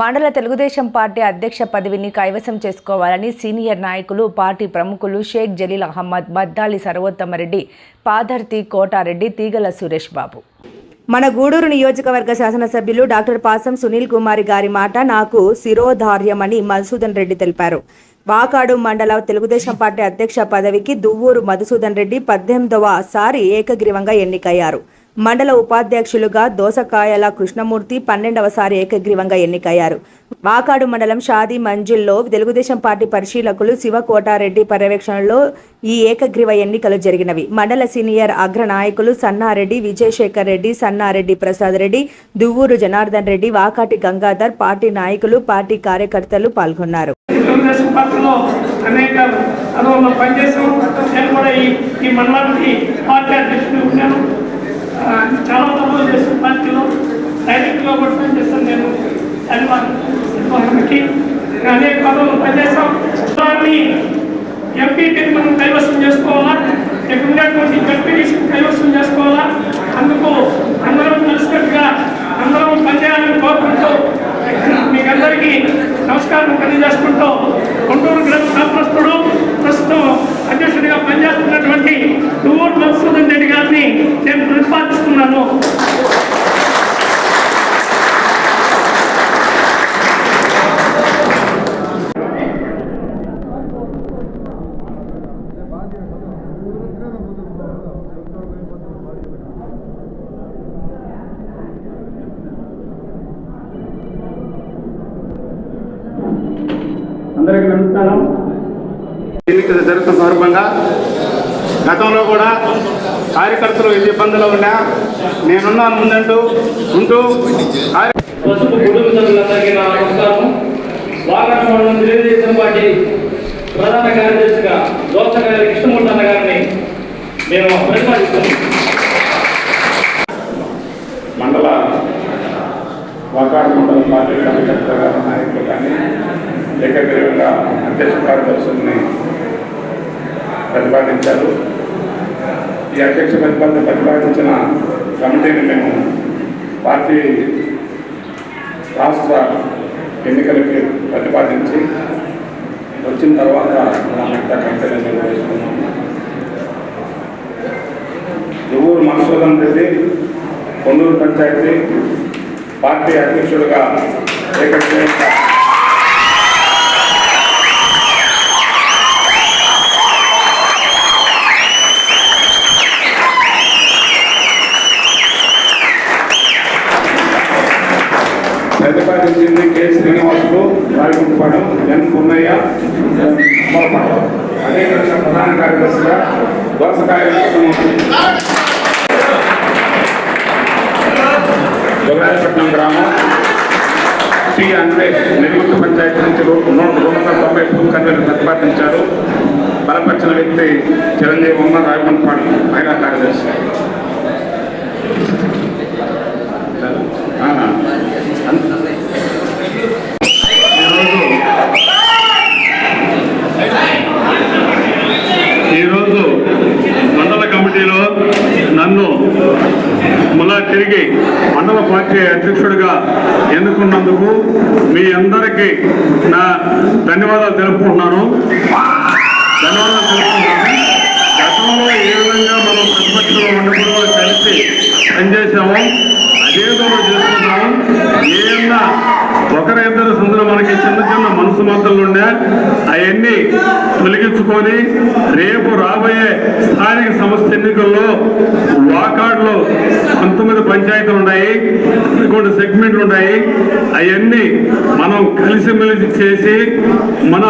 మండల తెలుగుదేశం పార్టీ అధ్యక్ష పదవిని కైవసం చేసుకోవాలని సీనియర్ నాయకులు పార్టీ ప్రముఖులు షేక్ జలీల్ అహ్మద్ మద్దాలి సర్వోత్తమరెడ్డి పాదర్తి కోటారెడ్డి తీగల సురేష్ బాబు. మన గూడూరు నియోజకవర్గ శాసనసభ్యులు డాక్టర్ పాసం సునీల్ కుమారి గారి మాట నాకు శిరోధార్యమని మధుసూదన్ రెడ్డి తెలిపారు. వాకాడు మండల తెలుగుదేశం పార్టీ అధ్యక్ష పదవికి దువ్వూరు మధుసూదన్ రెడ్డి పద్దెనిమిదవ సారి ఏకగ్రీవంగా ఎన్నికయ్యారు. మండల ఉపాధ్యక్షులుగా దోసకాయల కృష్ణమూర్తి పన్నెండవసారి ఏకగ్రీవంగా ఎన్నికయ్యారు. వాకాడు మండలం షాదీ మంజిల్లో తెలుగుదేశం పార్టీ పరిశీలకులు శివకోటారెడ్డి పర్యవేక్షణలో ఈ ఏకగ్రీవ ఎన్నికలు జరిగినవి. మండల సీనియర్ అగ్ర నాయకులు సన్నారెడ్డి విజయశేఖర్ రెడ్డి సన్నారెడ్డి ప్రసాద్ రెడ్డి దువ్వూరు జనార్దన్ రెడ్డి వాకాటి గంగాధర్ పార్టీ నాయకులు పార్టీ కార్యకర్తలు పాల్గొన్నారు. తెలుగుదేశం పార్టీలో అనేక పనిచేసాం నేను కూడా ఈ ఈ మండలానికి పార్టీ అధ్యక్షుడు ఉన్నాను. చాలా పదవులు చేసిన పార్టీలో డైరెక్ట్గా కూడా చేస్తాను నేను అభిమాన్ నిర్వహణకి అనేక పదవులు పనిచేస్తాం దాన్ని ఎంపీకి మనం కైవసం చేసుకోవాలా ఇక్కడ ఉన్నటువంటి ఎంపీటీసీని కైవసం చేసుకోవాలా అందుకు అందరం కలిసికట్టుగా అందరం పనిచేయాలని కోరుకుంటూ మీకందరికీ నమస్కారం తెలియజేసుకుంటూ గుంటూరు గ్రామ కాపురస్తుడు ప్రస్తుతం అధ్యక్షుడిగా పనిచేస్తున్నటువంటి దువ్వూరు మధుసూదన్ రెడ్డి గారిని నేను ప్రతిపాదిస్తున్నాను అందరికీ నమస్కారం. ఎన్నికలు జరుగుతున్న సందర్భంగా గతంలో కూడా కార్యకర్తలు ఎన్ని ఇబ్బందులు ఉన్నా నేనున్నాను ముందంటూ ఉంటూ పసుపు కుటుంబ సభ్యులందరికీ నా నమస్కారం. మండలం తెలుగుదేశం పార్టీ ప్రధాన కార్యదర్శిగా దోసగారి కృష్ణమూర్తి అన్న గారిని నేను ప్రతిపాదిస్తున్నాను మండల వాకాడు మండల పార్టీ కార్యకర్తల నాయకులు కానీ ఏకగ్రీవంగా అధ్యక్ష కార్యదర్శుల్ని ప్రతిపాదించారు. ఈ అధ్యక్ష ప్రతిపాదన ప్రతిపాదించిన కమిటీని మేము పార్టీ రాష్ట్ర ఎన్నికలకి ప్రతిపాదించి వచ్చిన తర్వాత మిగతా కమిటీని నిర్వహిస్తున్నాము. దువ్వూరు మధుసూదన్ రెడ్డి కొండూరు పంచాయతీ పార్టీ అధ్యక్షుడిగా ఏకగ్రీవంగా ప్రతిపాదించింది కె. శ్రీనివాసులు రాయకుంటపాడు ఎన్. పున్నయ్య అమ్మలపాడు అదేవిధంగా ప్రధాన కార్యదర్శిగా దోసకాయ కృష్ణమూర్తి జోగాయపట్నం గ్రామం టి. అంటే నెల్లూరు పంచాయతీ నుంచి నూట రెండు వందల తొంభై పూల్ కన్వీనర్ ప్రతిపాదించారు. బలపరిచిన వ్యక్తి చిరంజీవి ఉన్న రాయకుంటపాడు మహిళా కార్యదర్శి. తిరిగి మండల పార్టీ అధ్యక్షుడిగా ఎన్నుకున్నందుకు మీ అందరికీ నా ధన్యవాదాలు తెలుపుకుంటున్నాను. ధన్యవాదాలు తెలుపుకుంటున్నాను. గతంలో ఏ విధంగా మనం ప్రతిపక్షంలో ఉన్నప్పుడు కలిసి పనిచేసామో అదే విధంగా చేసుకుంటాము ఏమన్నా ఒకరి ఇద్దరు సందులో మనకి చిన్న చిన్న మనసు మాత్రలు ఉండే అవన్నీ తొలగించుకొని రేపు రాబోయే స్థానిక సంస్థ ఎన్నికల్లో పంచాయతీలు ఉన్నాయి కొన్ని సెగ్మెంట్లు ఉన్నాయి అవన్నీ మనం కలిసిమెలిసి చేసి మన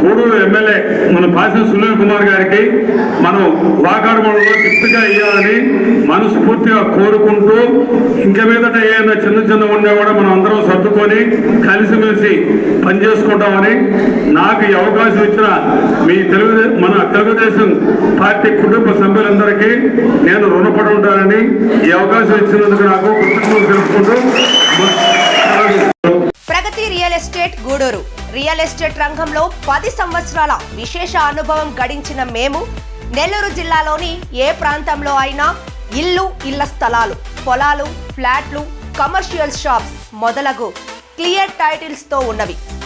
గూడూరు ఎమ్మెల్యే మన భాష సునీల్ కుమార్ గారికి మనం వాకాడు మండలంలో గిఫ్ట్గా ఇవ్వాలని మనస్ఫూర్తిగా కోరుకుంటూ ఇంక మీదట ఏమైనా చిన్న చిన్న ఉన్నా కూడా మనం అందరం సర్దుకొని కలిసిమెలిసి పనిచేసుకుంటామని నాకు ఈ అవకాశం ఇచ్చిన మీ తెలుగు మన తెలుగుదేశం పార్టీ కుటుంబ సభ్యులందరికీ నేను రుణపడి ఉంటానని ఈ అవకాశం ఇచ్చినందుకు నాకు కృతజ్ఞతలు తెలుపుకుంటూ Pragathi real estate Gudur. Real estate రంగంలో పది సంవత్సరాల విశేష అనుభవం గడించిన మేము నెల్లూరు జిల్లాలోని ఏ ప్రాంతంలో అయినా ఇల్లు ఇళ్ళ స్థలాలు పొలాలు ఫ్లాట్లు కమర్షియల్ షాప్స్ మొదలగు క్లియర్ టైటిల్స్తో ఉన్నవి.